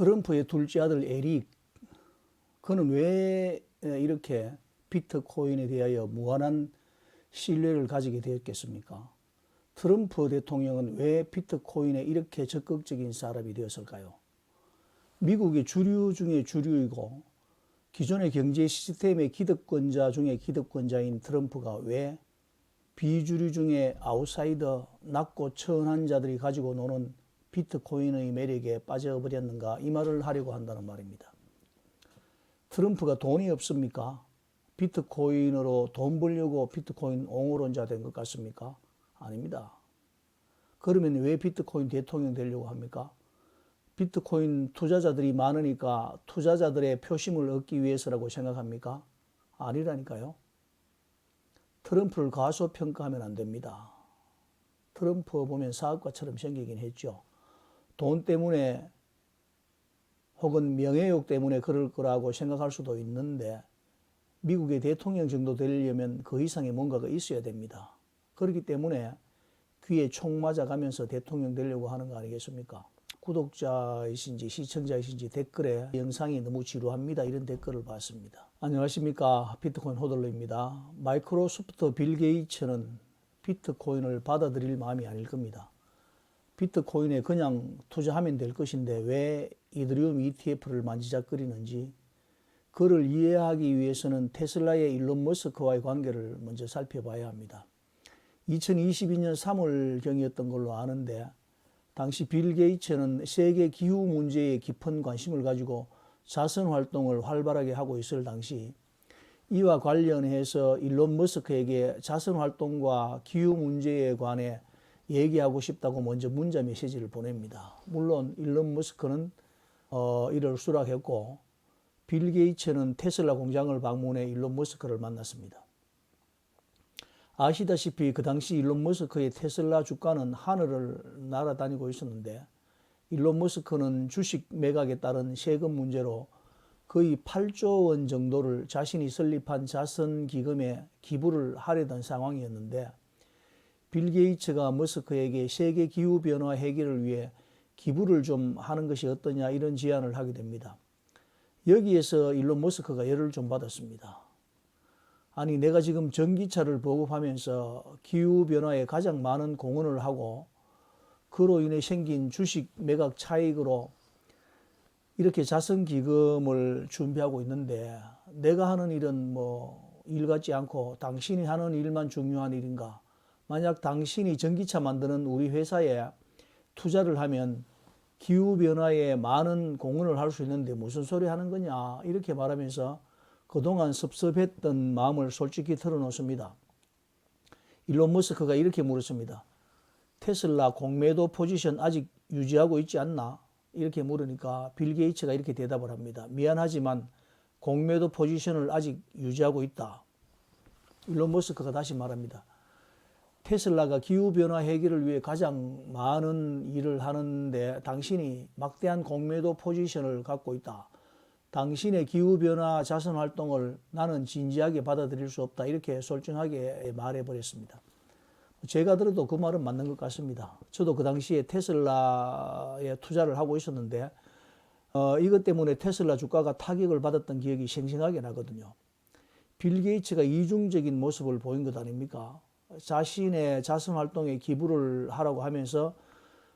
트럼프의 둘째 아들 에릭, 그는 왜 이렇게 비트코인에 대하여 무한한 신뢰를 가지게 되었겠습니까? 트럼프 대통령은 왜 비트코인에 이렇게 적극적인 사람이 되었을까요? 미국의 주류 중에 주류이고 기존의 경제 시스템의 기득권자 중에 기득권자인 트럼프가 왜 비주류 중에 아웃사이더 낮고 천한 자들이 가지고 노는 비트코인의 매력에 빠져버렸는가 이 말을 하려고 한다는 말입니다. 트럼프가 돈이 없습니까? 비트코인으로 돈 벌려고 비트코인 옹호론자 된 것 같습니까? 아닙니다. 그러면 왜 비트코인 대통령 되려고 합니까? 비트코인 투자자들이 많으니까 투자자들의 표심을 얻기 위해서라고 생각합니까? 아니라니까요. 트럼프를 과소평가하면 안 됩니다. 트럼프 보면 사업가처럼 생기긴 했죠. 돈 때문에 혹은 명예욕 때문에 그럴 거라고 생각할 수도 있는데 미국의 대통령 정도 되려면 그 이상의 뭔가가 있어야 됩니다. 그렇기 때문에 귀에 총 맞아가면서 대통령 되려고 하는 거 아니겠습니까? 구독자이신지 시청자이신지 댓글에 영상이 너무 지루합니다. 이런 댓글을 봤습니다. 안녕하십니까. 비트코인 호들로입니다. 마이크로소프트 빌 게이츠는 비트코인을 받아들일 마음이 아닐 겁니다. 비트코인에 그냥 투자하면 될 것인데 왜 이더리움 ETF를 만지작거리는지 그를 이해하기 위해서는 테슬라의 일론 머스크와의 관계를 먼저 살펴봐야 합니다. 2022년 3월경이었던 걸로 아는데 당시 빌 게이츠는 세계 기후 문제에 깊은 관심을 가지고 자선 활동을 활발하게 하고 있을 당시 이와 관련해서 일론 머스크에게 자선 활동과 기후 문제에 관해 얘기하고 싶다고 먼저 문자 메시지를 보냅니다. 물론 일론 머스크는 어, 이를 수락했고 빌 게이츠는 테슬라 공장을 방문해 일론 머스크를 만났습니다. 아시다시피 그 당시 일론 머스크의 테슬라 주가는 하늘을 날아다니고 있었는데 일론 머스크는 주식 매각에 따른 세금 문제로 거의 8조 원 정도를 자신이 설립한 자선 기금에 기부를 하려던 상황이었는데 빌 게이츠가 머스크에게 세계 기후 변화 해결을 위해 기부를 좀 하는 것이 어떠냐 이런 제안을 하게 됩니다. 여기에서 일론 머스크가 열을 좀 받았습니다. 아니 내가 지금 전기차를 보급하면서 기후 변화에 가장 많은 공헌을 하고 그로 인해 생긴 주식 매각 차익으로 이렇게 자선 기금을 준비하고 있는데 내가 하는 일은 뭐 일 같지 않고 당신이 하는 일만 중요한 일인가? 만약 당신이 전기차 만드는 우리 회사에 투자를 하면 기후 변화에 많은 공헌을 할 수 있는데 무슨 소리 하는 거냐? 이렇게 말하면서 그동안 섭섭했던 마음을 솔직히 털어놓습니다. 일론 머스크가 이렇게 물었습니다. 테슬라 공매도 포지션 아직 유지하고 있지 않나? 이렇게 물으니까 빌 게이츠가 이렇게 대답을 합니다. 미안하지만 공매도 포지션을 아직 유지하고 있다. 일론 머스크가 다시 말합니다. 테슬라가 기후변화 해결을 위해 가장 많은 일을 하는데 당신이 막대한 공매도 포지션을 갖고 있다. 당신의 기후변화 자선 활동을 나는 진지하게 받아들일 수 없다. 이렇게 솔직하게 말해버렸습니다. 제가 들어도 그 말은 맞는 것 같습니다. 저도 그 당시에 테슬라에 투자를 하고 있었는데 어, 이것 때문에 테슬라 주가가 타격을 받았던 기억이 생생하게 나거든요. 빌 게이츠가 이중적인 모습을 보인 것 아닙니까? 자신의 자선 활동에 기부를 하라고 하면서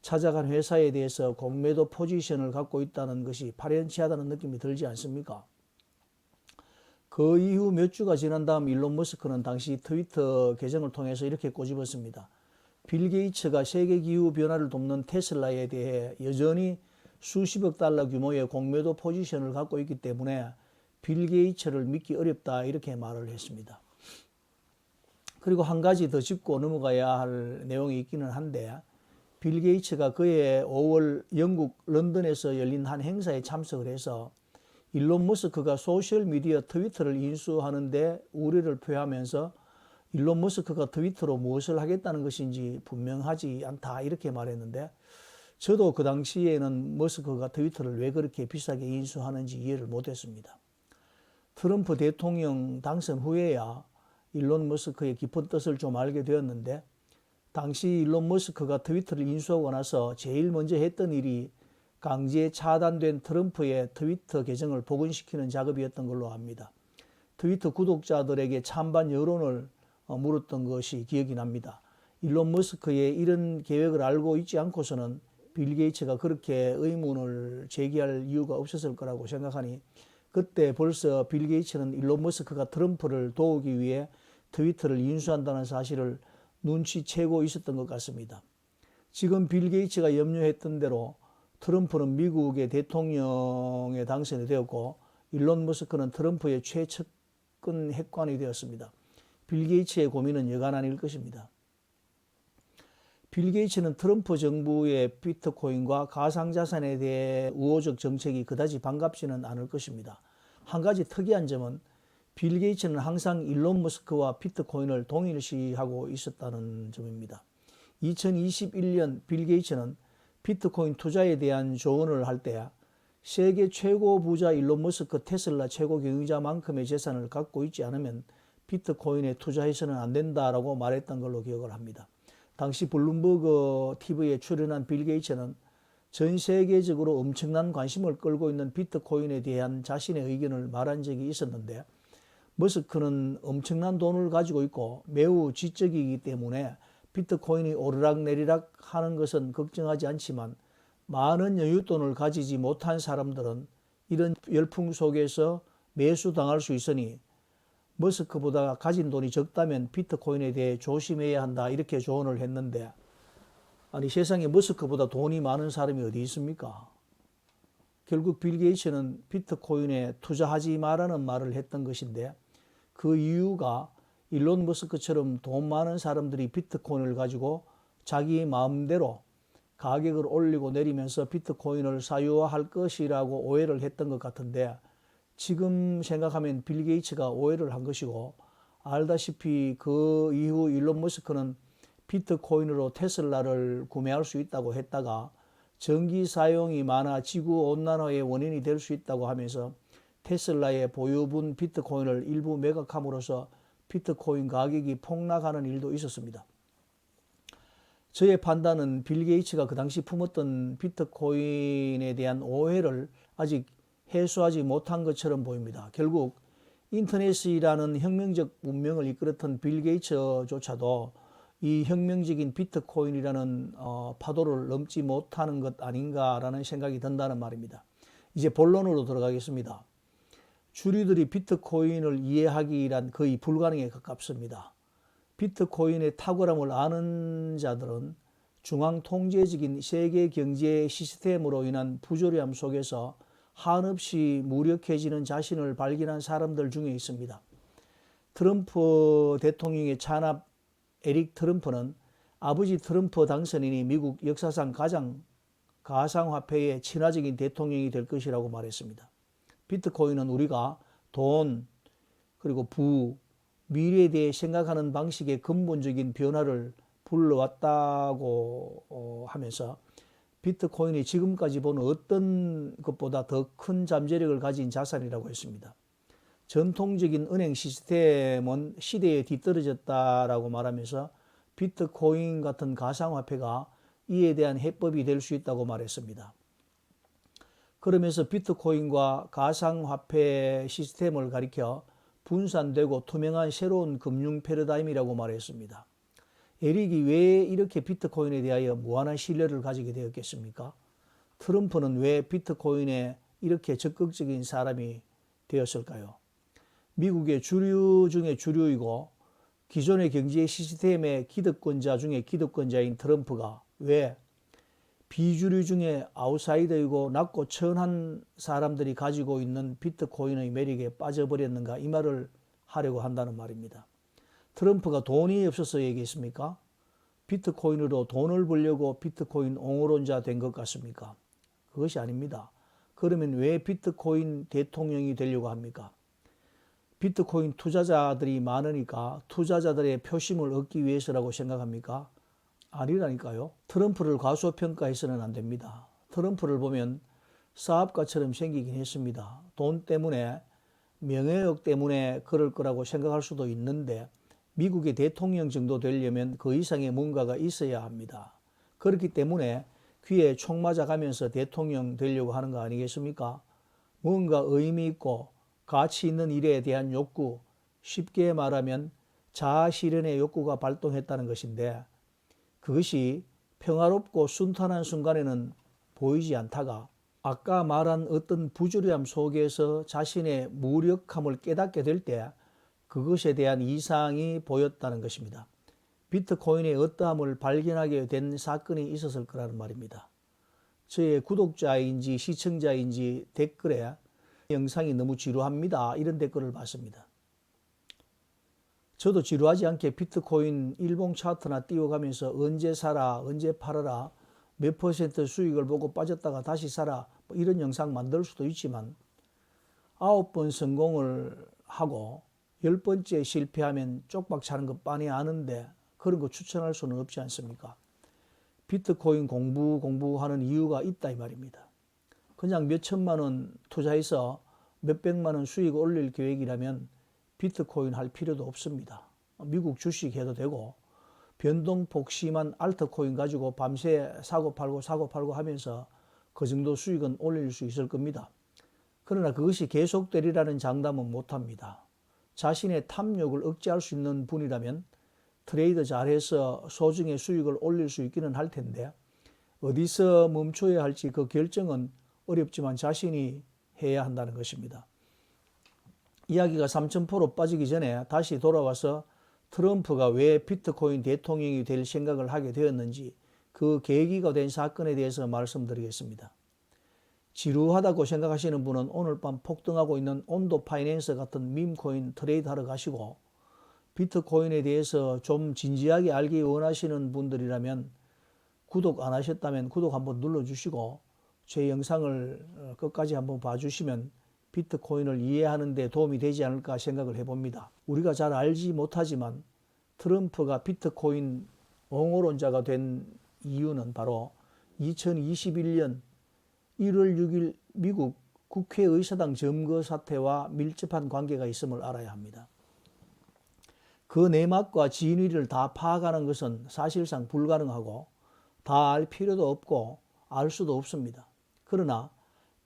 찾아간 회사에 대해서 공매도 포지션을 갖고 있다는 것이 파렴치하다는 느낌이 들지 않습니까? 그 이후 몇 주가 지난 다음 일론 머스크는 당시 트위터 계정을 통해서 이렇게 꼬집었습니다. 빌 게이츠가 세계 기후 변화를 돕는 테슬라에 대해 여전히 수십억 달러 규모의 공매도 포지션을 갖고 있기 때문에 빌 게이츠를 믿기 어렵다 이렇게 말을 했습니다. 그리고 한 가지 더 짚고 넘어가야 할 내용이 있기는 한데 빌 게이츠가 그해 5월 영국 런던에서 열린 한 행사에 참석을 해서 일론 머스크가 소셜 미디어 트위터를 인수하는데 우려를 표하면서 일론 머스크가 트위터로 무엇을 하겠다는 것인지 분명하지 않다 이렇게 말했는데 저도 그 당시에는 머스크가 트위터를 왜 그렇게 비싸게 인수하는지 이해를 못했습니다. 트럼프 대통령 당선 후에야 일론 머스크의 깊은 뜻을 좀 알게 되었는데 당시 일론 머스크가 트위터를 인수하고 나서 제일 먼저 했던 일이 강제 차단된 트럼프의 트위터 계정을 복원시키는 작업이었던 걸로 압니다. 트위터 구독자들에게 찬반 여론을 어, 물었던 것이 기억이 납니다. 일론 머스크의 이런 계획을 알고 있지 않고서는 빌 게이츠가 그렇게 의문을 제기할 이유가 없었을 거라고 생각하니 그때 벌써 빌 게이츠는 일론 머스크가 트럼프를 도우기 위해 트위터를 인수한다는 사실을 눈치채고 있었던 것 같습니다. 지금 빌 게이츠가 염려했던 대로 트럼프는 미국의 대통령에 당선이 되었고 일론 머스크는 트럼프의 최측근 핵관이 되었습니다. 빌 게이츠의 고민은 여간 아닐 것입니다. 빌 게이츠는 트럼프 정부의 비트코인과 가상자산에 대해 우호적 정책이 그다지 반갑지는 않을 것입니다. 한 가지 특이한 점은 빌 게이츠는 항상 일론 머스크와 비트코인을 동일시하고 있었다는 점입니다. 2021년 빌 게이츠는 비트코인 투자에 대한 조언을 할때 세계 최고 부자 일론 머스크 테슬라 최고 경영자만큼의 재산을 갖고 있지 않으면 비트코인에 투자해서는 안 된다라고 말했던 걸로 기억을 합니다. 당시 블룸버그 TV에 출연한 빌 게이츠는 전 세계적으로 엄청난 관심을 끌고 있는 비트코인에 대한 자신의 의견을 말한 적이 있었는데 머스크는 엄청난 돈을 가지고 있고 매우 지적이기 때문에 비트코인이 오르락내리락 하는 것은 걱정하지 않지만 많은 여윳돈을 가지지 못한 사람들은 이런 열풍 속에서 매수당할 수 있으니 머스크보다 가진 돈이 적다면 비트코인에 대해 조심해야 한다 이렇게 조언을 했는데 아니 세상에 머스크보다 돈이 많은 사람이 어디 있습니까? 결국 빌 게이츠는 비트코인에 투자하지 말라는 말을 했던 것인데 그 이유가 일론 머스크처럼 돈 많은 사람들이 비트코인을 가지고 자기 마음대로 가격을 올리고 내리면서 비트코인을 사유화할 것이라고 오해를 했던 것 같은데 지금 생각하면 빌 게이츠가 오해를 한 것이고 알다시피 그 이후 일론 머스크는 비트코인으로 테슬라를 구매할 수 있다고 했다가 전기 사용이 많아 지구 온난화의 원인이 될 수 있다고 하면서 테슬라의 보유분 비트코인을 일부 매각함으로써 비트코인 가격이 폭락하는 일도 있었습니다. 저의 판단은 빌 게이츠가 그 당시 품었던 비트코인에 대한 오해를 아직 해소하지 못한 것처럼 보입니다. 결국 인터넷이라는 혁명적 문명을 이끌었던 빌 게이츠조차도 이 혁명적인 비트코인이라는 어, 파도를 넘지 못하는 것 아닌가라는 생각이 든다는 말입니다. 이제 본론으로 들어가겠습니다. 주류들이 비트코인을 이해하기란 거의 불가능에 가깝습니다. 비트코인의 탁월함을 아는 자들은 중앙 통제적인 세계 경제 시스템으로 인한 부조리함 속에서 한없이 무력해지는 자신을 발견한 사람들 중에 있습니다. 트럼프 대통령의 찬압 에릭 트럼프는 아버지 트럼프 당선인이 미국 역사상 가장 가상화폐의 친화적인 대통령이 될 것이라고 말했습니다. 비트코인은 우리가 돈, 그리고 부, 미래에 대해 생각하는 방식의 근본적인 변화를 불러왔다고 어, 하면서 비트코인이 지금까지 본 어떤 것보다 더 큰 잠재력을 가진 자산이라고 했습니다. 전통적인 은행 시스템은 시대에 뒤떨어졌다라고 말하면서 비트코인 같은 가상화폐가 이에 대한 해법이 될 수 있다고 말했습니다. 그러면서 비트코인과 가상화폐 시스템을 가리켜 분산되고 투명한 새로운 금융 패러다임이라고 말했습니다. 에릭이 왜 이렇게 비트코인에 대하여 무한한 신뢰를 가지게 되었겠습니까? 트럼프는 왜 비트코인에 이렇게 적극적인 사람이 되었을까요? 미국의 주류 중에 주류이고 기존의 경제 시스템의 기득권자 중에 기득권자인 트럼프가 왜 비주류 중에 아웃사이더이고 낮고 천한 사람들이 가지고 있는 비트코인의 매력에 빠져버렸는가 이 말을 하려고 한다는 말입니다. 트럼프가 돈이 없어서 얘기했습니까? 비트코인으로 돈을 벌려고 비트코인 옹호론자 된 것 같습니까? 그것이 아닙니다. 그러면 왜 비트코인 대통령이 되려고 합니까? 비트코인 투자자들이 많으니까 투자자들의 표심을 얻기 위해서라고 생각합니까? 아니라니까요. 트럼프를 과소평가해서는 안 됩니다. 트럼프를 보면 사업가처럼 생기긴 했습니다. 돈 때문에 명예욕 때문에 그럴 거라고 생각할 수도 있는데 미국의 대통령 정도 되려면 그 이상의 뭔가가 있어야 합니다. 그렇기 때문에 귀에 총 맞아가면서 대통령 되려고 하는 거 아니겠습니까? 뭔가 의미 있고 가치 있는 일에 대한 욕구, 쉽게 말하면 자아 실현의 욕구가 발동했다는 것인데 그것이 평화롭고 순탄한 순간에는 보이지 않다가 아까 말한 어떤 부조리함 속에서 자신의 무력함을 깨닫게 될 때 그것에 대한 이상이 보였다는 것입니다. 비트코인의 어떠함을 발견하게 된 사건이 있었을 거라는 말입니다. 저의 구독자인지 시청자인지 댓글에 영상이 너무 지루합니다. 이런 댓글을 봤습니다. 저도 지루하지 않게 비트코인 일봉 차트나 띄워가면서 언제 사라, 언제 팔아라, 몇 퍼센트 수익을 보고 빠졌다가 다시 사라, 뭐 이런 영상 만들 수도 있지만 아홉 번 성공을 하고 열 번째 실패하면 쪽박 차는 것 빤히 아는데 그런 거 추천할 수는 없지 않습니까? 비트코인 공부 공부하는 이유가 있다 이 말입니다. 그냥 몇 천만 원 투자해서 몇 백만 원 수익 올릴 계획이라면 비트코인 할 필요도 없습니다. 미국 주식 해도 되고 변동폭 심한 알트코인 가지고 밤새 사고 팔고 사고 팔고 하면서 그 정도 수익은 올릴 수 있을 겁니다. 그러나 그것이 계속되리라는 장담은 못합니다. 자신의 탐욕을 억제할 수 있는 분이라면 트레이드 잘해서 소중의 수익을 올릴 수 있기는 할 텐데 어디서 멈춰야 할지 그 결정은 어렵지만 자신이 해야 한다는 것입니다. 이야기가 3,000% 빠지기 전에 다시 돌아와서 트럼프가 왜 비트코인 대통령이 될 생각을 하게 되었는지 그 계기가 된 사건에 대해서 말씀드리겠습니다. 지루하다고 생각하시는 분은 오늘 밤 폭등하고 있는 온도 파이낸스 같은 밈코인 트레이드 하러 가시고 비트코인에 대해서 좀 진지하게 알기 원하시는 분들이라면 구독 안 하셨다면 구독 한번 눌러주시고 제 영상을 어, 끝까지 한번 봐주시면 비트코인을 이해하는 데 도움이 되지 않을까 생각을 해봅니다. 우리가 잘 알지 못하지만 트럼프가 비트코인 옹호론자가 된 이유는 바로 2021년 1월 6일 미국 국회의사당 점거 사태와 밀접한 관계가 있음을 알아야 합니다. 그 내막과 진위를 다 파악하는 것은 사실상 불가능하고 다 알 필요도 없고 알 수도 없습니다. 그러나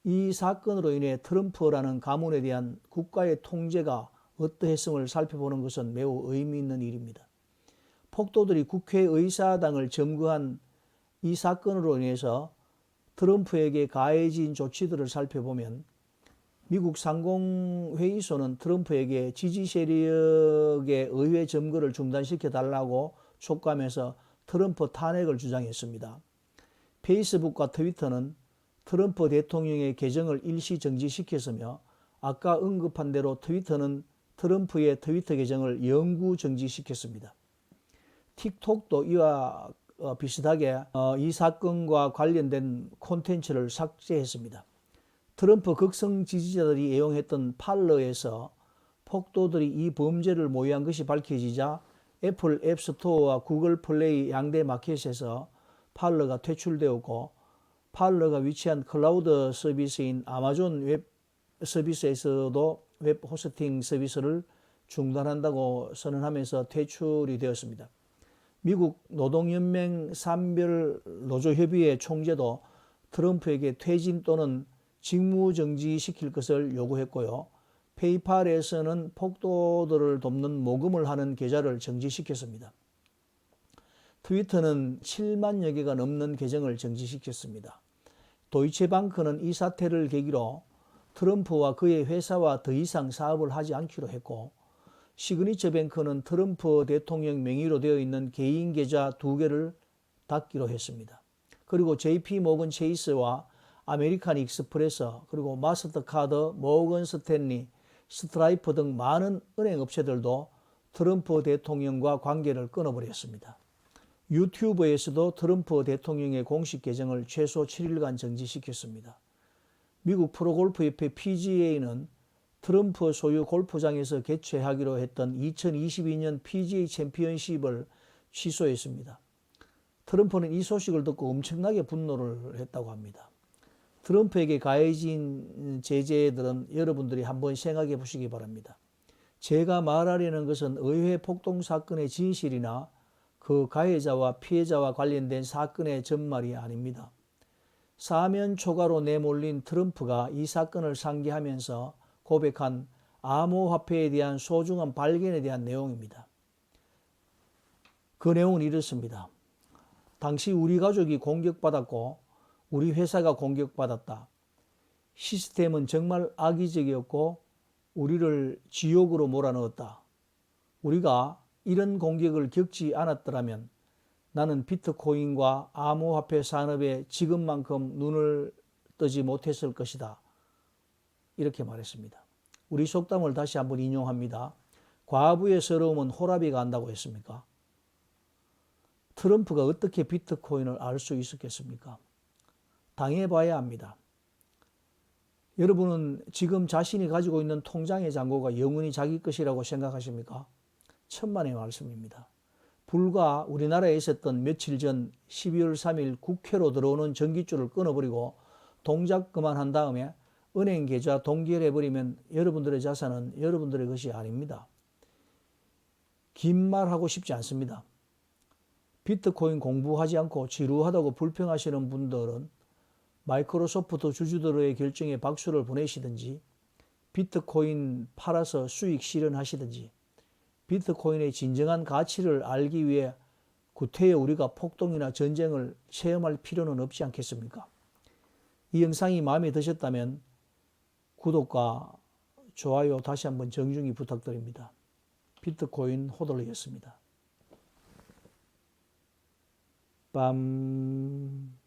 이 사건으로 인해 트럼프라는 가문에 대한 국가의 통제가 어떠했음을 살펴보는 것은 매우 의미 있는 일입니다. 폭도들이 국회의사당을 점거한 이 사건으로 인해서 트럼프에게 가해진 조치들을 살펴보면 미국 상공회의소는 트럼프에게 지지 세력의 의회 점거를 중단시켜 달라고 촉구하면서 트럼프 탄핵을 주장했습니다. 페이스북과 트위터는 트럼프 대통령의 계정을 일시 정지시켰으며 아까 언급한 대로 트위터는 트럼프의 트위터 계정을 영구 정지시켰습니다. 틱톡도 이와 어, 비슷하게 어, 이 사건과 관련된 콘텐츠를 삭제했습니다. 트럼프 극성 지지자들이 애용했던 팔러에서 폭도들이 이 범죄를 모의한 것이 밝혀지자 애플 앱스토어와 구글 플레이 양대 마켓에서 팔러가 퇴출되었고 팔러가 위치한 클라우드 서비스인 아마존 웹 서비스에서도 웹 호스팅 서비스를 중단한다고 선언하면서 퇴출이 되었습니다. 미국 노동연맹 산별 노조협의회 총재도 트럼프에게 퇴진 또는 직무 정지시킬 것을 요구했고요. 페이팔에서는 폭도들을 돕는 모금을 하는 계좌를 정지시켰습니다. 트위터는 7만여 개가 넘는 계정을 정지시켰습니다. 도이체방크는 이 사태를 계기로 트럼프와 그의 회사와 더 이상 사업을 하지 않기로 했고 시그니처 뱅크는 트럼프 대통령 명의로 되어 있는 개인 계좌 두 개를 닫기로 했습니다. 그리고 JP 모건 체이스와 아메리칸 익스프레서 그리고 마스터카드, 모건 스탠리, 스트라이프 등 많은 은행 업체들도 트럼프 대통령과 관계를 끊어버렸습니다. 유튜브에서도 트럼프 대통령의 공식 계정을 최소 7일간 정지시켰습니다. 미국 프로골프협회 PGA는 트럼프 소유 골프장에서 개최하기로 했던 2022년 PGA 챔피언십을 취소했습니다. 트럼프는 이 소식을 듣고 엄청나게 분노를 했다고 합니다. 트럼프에게 가해진 제재들은 여러분들이 한번 생각해 보시기 바랍니다. 제가 말하려는 것은 의회 폭동 사건의 진실이나 그 가해자와 피해자와 관련된 사건의 전말이 아닙니다. 사면 초과로 내몰린 트럼프가 이 사건을 상기하면서 고백한 암호화폐에 대한 소중한 발견에 대한 내용입니다. 그 내용은 이렇습니다. 당시 우리 가족이 공격받았고 우리 회사가 공격받았다. 시스템은 정말 악의적이었고 우리를 지옥으로 몰아넣었다. 우리가 이런 공격을 겪지 않았더라면 나는 비트코인과 암호화폐 산업에 지금만큼 눈을 뜨지 못했을 것이다. 이렇게 말했습니다. 우리 속담을 다시 한번 인용합니다. 과부의 서러움은 호라비가 안다고 했습니까? 트럼프가 어떻게 비트코인을 알 수 있었겠습니까? 당해봐야 합니다. 여러분은 지금 자신이 가지고 있는 통장의 잔고가 영원히 자기 것이라고 생각하십니까? 천만의 말씀입니다. 불과 우리나라에 있었던 며칠 전 12월 3일 국회로 들어오는 전기줄을 끊어버리고 동작 그만한 다음에 은행 계좌 동결해버리면 여러분들의 자산은 여러분들의 것이 아닙니다. 긴 말하고 싶지 않습니다. 비트코인 공부하지 않고 지루하다고 불평하시는 분들은 마이크로소프트 주주들의 결정에 박수를 보내시든지 비트코인 팔아서 수익 실현하시든지 비트코인의 진정한 가치를 알기 위해 구태여 우리가 폭동이나 전쟁을 체험할 필요는 없지 않겠습니까? 이 영상이 마음에 드셨다면 구독과 좋아요 다시 한번 정중히 부탁드립니다. 비트코인 호돌이였습니다. 빰.